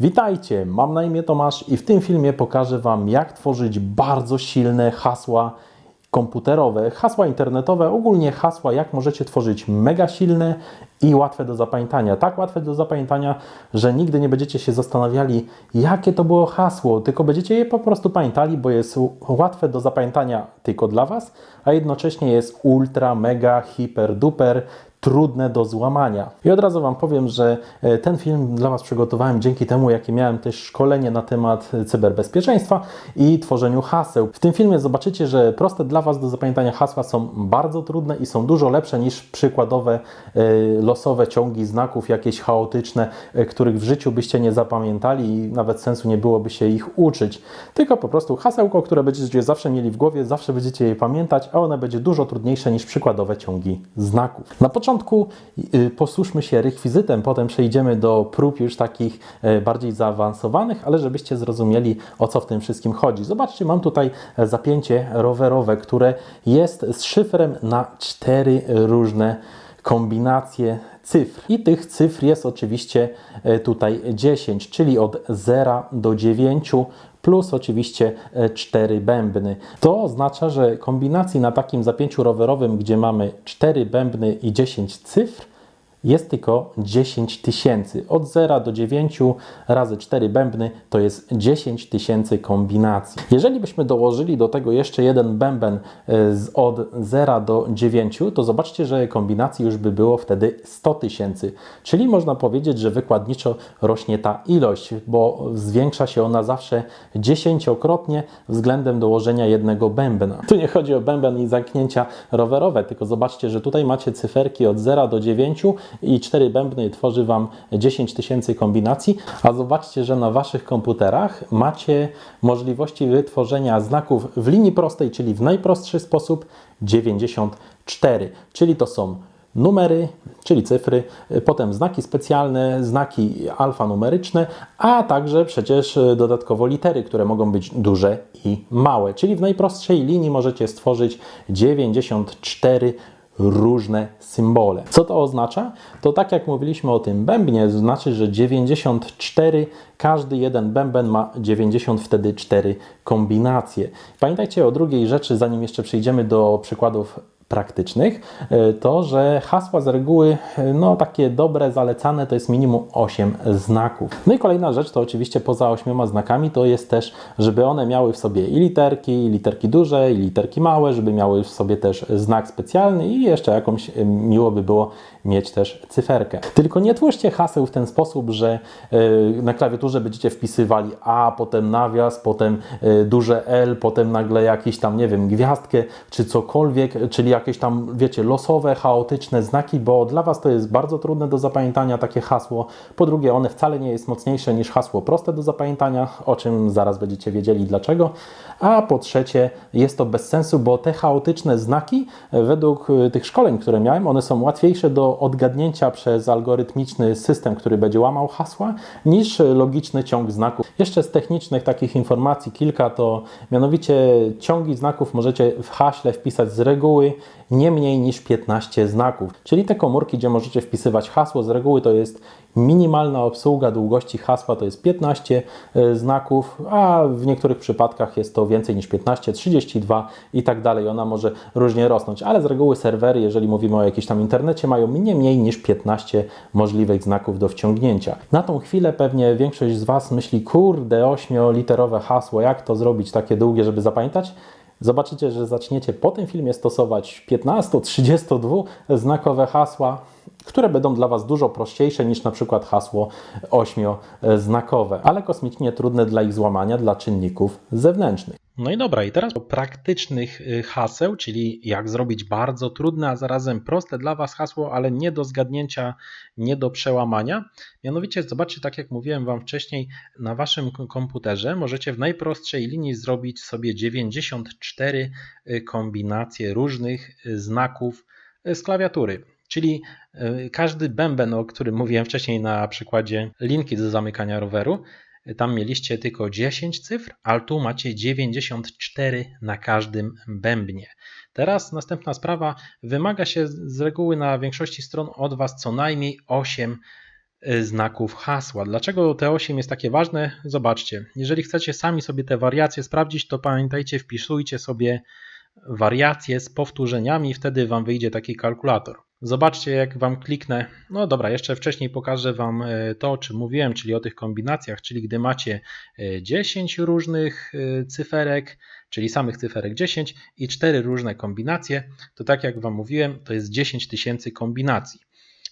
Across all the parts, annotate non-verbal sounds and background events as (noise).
Witajcie, mam na imię Tomasz i w tym filmie pokażę Wam, jak tworzyć bardzo silne hasła komputerowe, hasła internetowe, ogólnie hasła, jak możecie tworzyć mega silne i łatwe do zapamiętania. Tak łatwe do zapamiętania, że nigdy nie będziecie się zastanawiali, jakie to było hasło, tylko będziecie je po prostu pamiętali, bo jest łatwe do zapamiętania tylko dla Was, a jednocześnie jest ultra, mega, hiper, duper trudne do złamania. I od razu Wam powiem, że e, ten film dla Was przygotowałem dzięki temu, jakie miałem też szkolenie na temat cyberbezpieczeństwa i tworzeniu haseł. W tym filmie zobaczycie, że proste dla Was do zapamiętania hasła są bardzo trudne i są dużo lepsze niż przykładowe e, losowe ciągi znaków, jakieś chaotyczne, e, których w życiu byście nie zapamiętali i nawet sensu nie byłoby się ich uczyć. Tylko po prostu hasełko, które będziecie zawsze mieli w głowie, zawsze będziecie je pamiętać, a one będzie dużo trudniejsze niż przykładowe ciągi znaków. Na początku y, posłuszmy się rekwizytem, potem przejdziemy do prób już takich e, bardziej zaawansowanych, ale żebyście zrozumieli o co w tym wszystkim chodzi. Zobaczcie, mam tutaj e, zapięcie rowerowe, które jest z szyfrem na cztery różne kombinacje cyfr. I tych cyfr jest oczywiście e, tutaj 10, czyli od 0 do 9 plus oczywiście 4 bębny. To oznacza, że kombinacji na takim zapięciu rowerowym, gdzie mamy 4 bębny i 10 cyfr, jest tylko 10 tysięcy. Od 0 do 9 razy 4 bębny to jest 10 tysięcy kombinacji. Jeżeli byśmy dołożyli do tego jeszcze jeden bęben e, z od 0 do 9, to zobaczcie, że kombinacji już by było wtedy 100 tysięcy. Czyli można powiedzieć, że wykładniczo rośnie ta ilość, bo zwiększa się ona zawsze dziesięciokrotnie względem dołożenia jednego bębna. Tu nie chodzi o bęben i zamknięcia rowerowe, tylko zobaczcie, że tutaj macie cyferki od 0 do 9 i 4 bębny tworzy Wam 10 tysięcy kombinacji, a zobaczcie, że na Waszych komputerach macie możliwości wytworzenia znaków w linii prostej, czyli w najprostszy sposób 94, czyli to są numery, czyli cyfry, potem znaki specjalne, znaki alfanumeryczne, a także przecież dodatkowo litery, które mogą być duże i małe. Czyli w najprostszej linii możecie stworzyć 94 różne symbole. Co to oznacza? To tak jak mówiliśmy o tym bębnie, znaczy, że 94, każdy jeden bęben ma 90 wtedy 4 kombinacje. Pamiętajcie o drugiej rzeczy, zanim jeszcze przejdziemy do przykładów praktycznych, e, to że hasła z reguły, e, no takie dobre, zalecane, to jest minimum 8 znaków. No i kolejna rzecz to oczywiście poza 8 znakami to jest też, żeby one miały w sobie i literki, i literki duże, i literki małe, żeby miały w sobie też znak specjalny i jeszcze jakąś e, miło by było mieć też cyferkę. Tylko nie twórzcie haseł w ten sposób, że na klawiaturze będziecie wpisywali A, potem nawias, potem duże L, potem nagle jakiś tam, nie wiem, gwiazdkę, czy cokolwiek, czyli jakieś tam, wiecie, losowe, chaotyczne znaki, bo dla Was to jest bardzo trudne do zapamiętania takie hasło. Po drugie, one wcale nie jest mocniejsze niż hasło proste do zapamiętania, o czym zaraz będziecie wiedzieli dlaczego. A po trzecie, jest to bez sensu, bo te chaotyczne znaki, według y, tych szkoleń, które miałem, one są łatwiejsze do odgadnięcia przez algorytmiczny system, który będzie łamał hasła, niż logiczny ciąg znaków. Jeszcze z technicznych takich informacji kilka to mianowicie ciągi znaków możecie w haśle wpisać z reguły nie mniej niż 15 znaków. Czyli te komórki, gdzie możecie wpisywać hasło, z reguły to jest minimalna obsługa długości hasła to jest 15 e, znaków, a w niektórych przypadkach jest to więcej niż 15, 32 i tak dalej. Ona może różnie rosnąć, ale z reguły serwery, jeżeli mówimy o jakimś tam internecie, mają nie mniej niż 15 możliwych znaków do wciągnięcia. Na tą chwilę pewnie większość z Was myśli, kurde, 8-literowe hasło, jak to zrobić takie długie, żeby zapamiętać? Zobaczycie, że zaczniecie po tym filmie stosować 15-32 znakowe hasła, które będą dla Was dużo prościejsze niż na przykład hasło ośmioznakowe, ale kosmicznie trudne dla ich złamania dla czynników zewnętrznych. No i dobra, i teraz do praktycznych y, haseł, czyli jak zrobić bardzo trudne, a zarazem proste dla Was hasło, ale nie do zgadnięcia, nie do przełamania. Mianowicie, zobaczcie, tak jak mówiłem Wam wcześniej, na Waszym komputerze możecie w najprostszej linii zrobić sobie 94 y, kombinacje różnych y, znaków z klawiatury. Czyli każdy bęben, o którym mówiłem wcześniej na przykładzie linki do zamykania roweru, tam mieliście tylko 10 cyfr, ale tu macie 94 na każdym bębnie. Teraz następna sprawa. Wymaga się z reguły na większości stron od Was co najmniej 8 y, znaków hasła. Dlaczego T8 jest takie ważne? Zobaczcie. Jeżeli chcecie sami sobie te wariacje sprawdzić, to pamiętajcie, wpisujcie sobie wariacje z powtórzeniami, wtedy Wam wyjdzie taki kalkulator. Zobaczcie, jak Wam kliknę. No dobra, jeszcze wcześniej pokażę Wam e, to, o czym mówiłem, czyli o tych kombinacjach, czyli gdy macie 10 e, różnych e, cyferek, czyli samych cyferek 10 i 4 różne kombinacje, to tak jak Wam mówiłem, to jest 10 tysięcy kombinacji.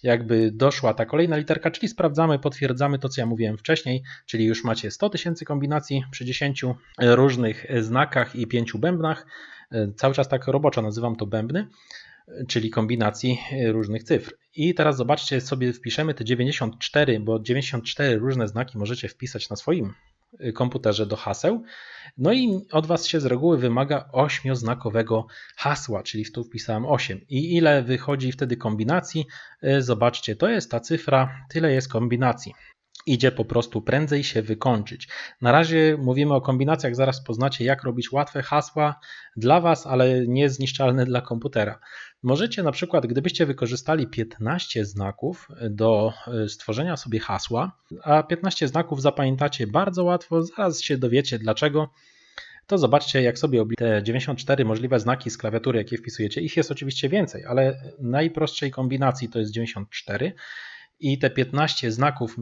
Jakby doszła ta kolejna literka, czyli sprawdzamy, potwierdzamy to, co ja mówiłem wcześniej, czyli już macie 100 tysięcy kombinacji przy 10 różnych znakach i 5 bębnach. Cały czas tak roboczo nazywam to bębny czyli kombinacji różnych cyfr. I teraz zobaczcie, sobie wpiszemy te 94, bo 94 różne znaki możecie wpisać na swoim komputerze do haseł. No i od Was się z reguły wymaga ośmioznakowego hasła, czyli tu wpisałem 8. I ile wychodzi wtedy kombinacji? Zobaczcie, to jest ta cyfra, tyle jest kombinacji idzie po prostu prędzej się wykończyć. Na razie mówimy o kombinacjach, zaraz poznacie jak robić łatwe hasła dla Was, ale niezniszczalne dla komputera. Możecie na przykład, gdybyście wykorzystali 15 znaków do e, stworzenia sobie hasła, a 15 znaków zapamiętacie bardzo łatwo, zaraz się dowiecie dlaczego to zobaczcie, jak sobie te 94 możliwe znaki z klawiatury, jakie wpisujecie. Ich jest oczywiście więcej, ale najprostszej kombinacji to jest 94 i te 15 znaków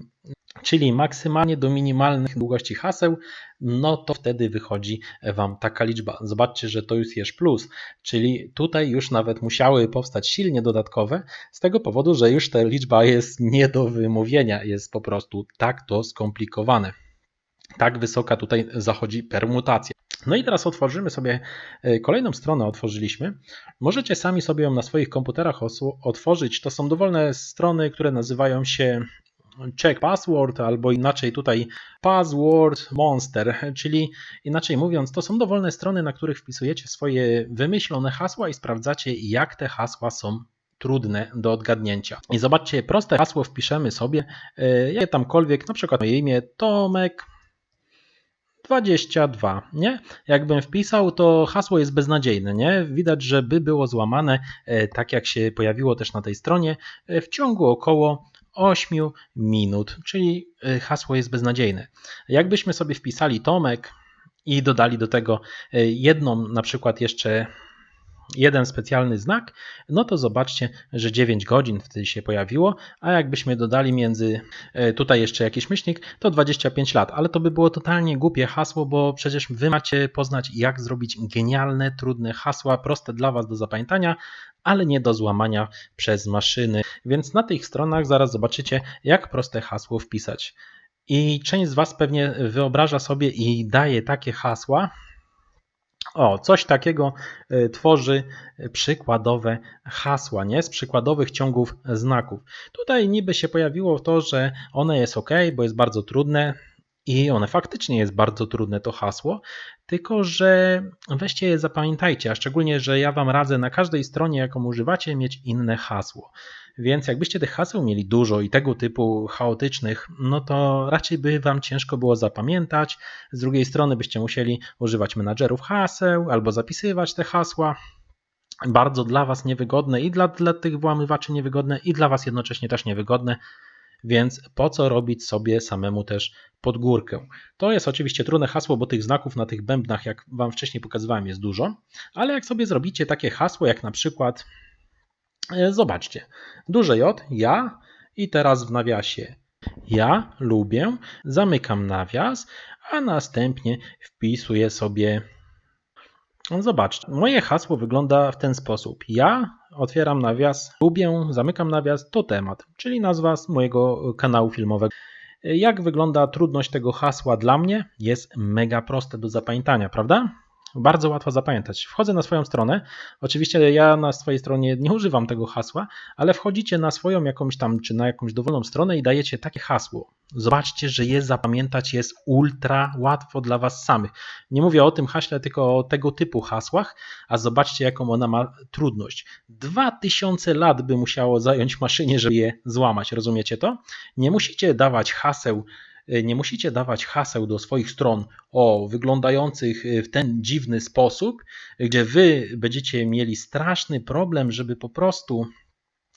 czyli maksymalnie do minimalnych długości haseł, no to wtedy wychodzi Wam taka liczba. Zobaczcie, że to już jest plus, czyli tutaj już nawet musiały powstać silnie dodatkowe, z tego powodu, że już ta liczba jest nie do wymówienia, jest po prostu tak to skomplikowane. Tak wysoka tutaj zachodzi permutacja. No i teraz otworzymy sobie e, kolejną stronę, otworzyliśmy. Możecie sami sobie ją na swoich komputerach otworzyć. To są dowolne strony, które nazywają się check password, albo inaczej tutaj password monster, (laughs) czyli inaczej mówiąc, to są dowolne strony, na których wpisujecie swoje wymyślone hasła i sprawdzacie, jak te hasła są trudne do odgadnięcia. I zobaczcie, proste hasło wpiszemy sobie, e, jakie tamkolwiek, na przykład moje imię Tomek, 22, nie? Jakbym wpisał, to hasło jest beznadziejne, nie? Widać, że by było złamane, e, tak jak się pojawiło też na tej stronie, e, w ciągu około 8 minut, czyli y, hasło jest beznadziejne. Jakbyśmy sobie wpisali Tomek i dodali do tego jedną, na przykład jeszcze jeden specjalny znak, no to zobaczcie, że 9 godzin wtedy się pojawiło, a jakbyśmy dodali między y, tutaj jeszcze jakiś myślnik, to 25 lat, ale to by było totalnie głupie hasło, bo przecież wy macie poznać jak zrobić genialne, trudne hasła, proste dla was do zapamiętania, ale nie do złamania przez maszyny. Więc na tych stronach zaraz zobaczycie, jak proste hasło wpisać. I część z Was pewnie wyobraża sobie i daje takie hasła. O, coś takiego e, tworzy przykładowe hasła, nie? Z przykładowych ciągów znaków. Tutaj niby się pojawiło to, że one jest ok, bo jest bardzo trudne. I one faktycznie jest bardzo trudne to hasło, tylko że weźcie je zapamiętajcie, a szczególnie, że ja Wam radzę na każdej stronie, jaką używacie, mieć inne hasło. Więc jakbyście tych haseł mieli dużo i tego typu chaotycznych, no to raczej by Wam ciężko było zapamiętać. Z drugiej strony byście musieli używać menadżerów haseł albo zapisywać te hasła. Bardzo dla Was niewygodne i dla, dla tych włamywaczy niewygodne i dla Was jednocześnie też niewygodne więc po co robić sobie samemu też pod górkę. To jest oczywiście trudne hasło, bo tych znaków na tych bębnach, jak Wam wcześniej pokazywałem, jest dużo, ale jak sobie zrobicie takie hasło, jak na przykład, zobaczcie, duże J, ja i teraz w nawiasie ja lubię, zamykam nawias, a następnie wpisuję sobie Zobaczcie, moje hasło wygląda w ten sposób. Ja otwieram nawias, lubię, zamykam nawias, to temat, czyli nazwa mojego kanału filmowego. Jak wygląda trudność tego hasła dla mnie? Jest mega proste do zapamiętania, prawda? Bardzo łatwo zapamiętać. Wchodzę na swoją stronę. Oczywiście ja na swojej stronie nie używam tego hasła, ale wchodzicie na swoją jakąś tam, czy na jakąś dowolną stronę i dajecie takie hasło. Zobaczcie, że je zapamiętać jest ultra łatwo dla Was samych. Nie mówię o tym haśle, tylko o tego typu hasłach, a zobaczcie, jaką ona ma trudność. 2000 lat by musiało zająć maszynie, żeby je złamać. Rozumiecie to? Nie musicie dawać haseł nie musicie dawać haseł do swoich stron o wyglądających e, w ten dziwny sposób, gdzie wy będziecie mieli straszny problem, żeby po prostu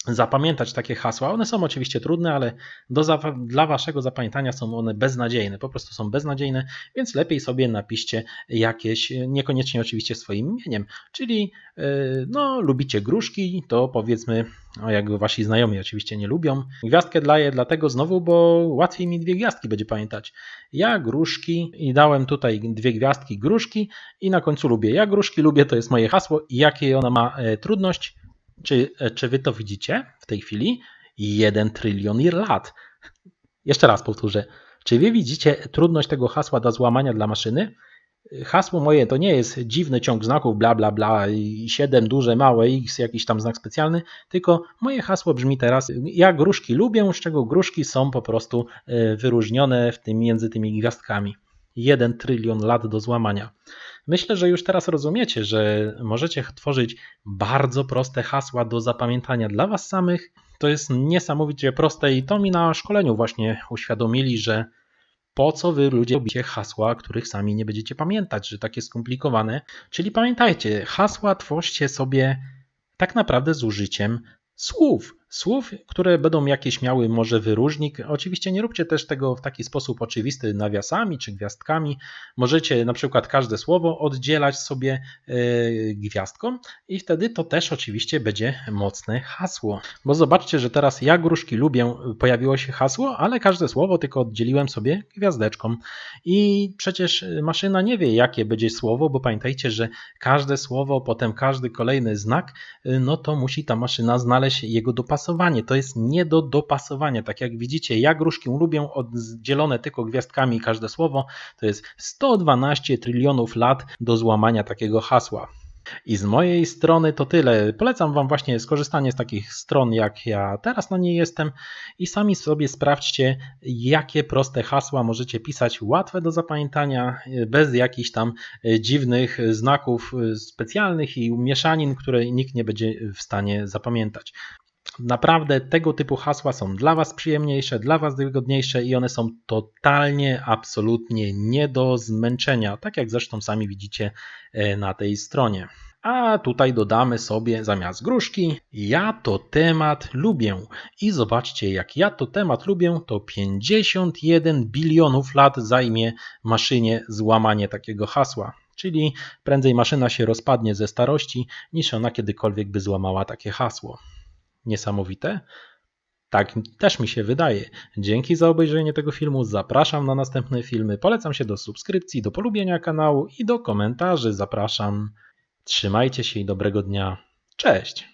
zapamiętać takie hasła. One są oczywiście trudne, ale do, dla waszego zapamiętania są one beznadziejne. Po prostu są beznadziejne, więc lepiej sobie napiszcie jakieś, niekoniecznie oczywiście swoim imieniem. Czyli yy, no, lubicie gruszki, to powiedzmy, o jak wasi znajomi oczywiście nie lubią. Gwiazdkę daję dlatego znowu, bo łatwiej mi dwie gwiazdki będzie pamiętać. Ja gruszki i dałem tutaj dwie gwiazdki gruszki i na końcu lubię. Ja gruszki lubię, to jest moje hasło i jakie ona ma e, trudność. Czy, e, czy wy to widzicie w tej chwili? Jeden trylion lat. Jeszcze raz powtórzę. Czy wy widzicie trudność tego hasła do złamania dla maszyny? Hasło moje to nie jest dziwny ciąg znaków, bla bla bla, i 7 duże, małe, x, jakiś tam znak specjalny, tylko moje hasło brzmi teraz, ja gruszki lubię, z czego gruszki są po prostu e, wyróżnione w tym, między tymi gwiazdkami. 1 trylion lat do złamania. Myślę, że już teraz rozumiecie, że możecie tworzyć bardzo proste hasła do zapamiętania dla Was samych. To jest niesamowicie proste i to mi na szkoleniu właśnie uświadomili, że po co wy ludzie robicie hasła, których sami nie będziecie pamiętać, że takie skomplikowane. Czyli pamiętajcie, hasła tworzcie sobie tak naprawdę z użyciem słów. Słów, które będą jakieś miały może wyróżnik. Oczywiście nie róbcie też tego w taki sposób oczywisty nawiasami czy gwiazdkami. Możecie na przykład każde słowo oddzielać sobie e, gwiazdką i wtedy to też oczywiście będzie mocne hasło. Bo zobaczcie, że teraz ja gruszki lubię, pojawiło się hasło, ale każde słowo tylko oddzieliłem sobie gwiazdeczką. I przecież maszyna nie wie, jakie będzie słowo, bo pamiętajcie, że każde słowo, potem każdy kolejny znak, no to musi ta maszyna znaleźć jego dopasowanie. To jest nie do dopasowania. Tak jak widzicie, ja gruszki lubię oddzielone tylko gwiazdkami każde słowo. To jest 112 trylionów lat do złamania takiego hasła. I z mojej strony to tyle. Polecam Wam właśnie skorzystanie z takich stron, jak ja teraz na niej jestem, i sami sobie sprawdźcie, jakie proste hasła możecie pisać, łatwe do zapamiętania, bez jakichś tam e, dziwnych znaków e, specjalnych i mieszanin, które nikt nie będzie w stanie zapamiętać. Naprawdę tego typu hasła są dla Was przyjemniejsze, dla Was wygodniejsze i one są totalnie, absolutnie nie do zmęczenia, tak jak zresztą sami widzicie e, na tej stronie. A tutaj dodamy sobie zamiast gruszki, ja to temat lubię. I zobaczcie, jak ja to temat lubię, to 51 bilionów lat zajmie maszynie złamanie takiego hasła. Czyli prędzej maszyna się rozpadnie ze starości, niż ona kiedykolwiek by złamała takie hasło niesamowite? Tak też mi się wydaje. Dzięki za obejrzenie tego filmu. Zapraszam na następne filmy. Polecam się do subskrypcji, do polubienia kanału i do komentarzy. Zapraszam. Trzymajcie się i dobrego dnia. Cześć!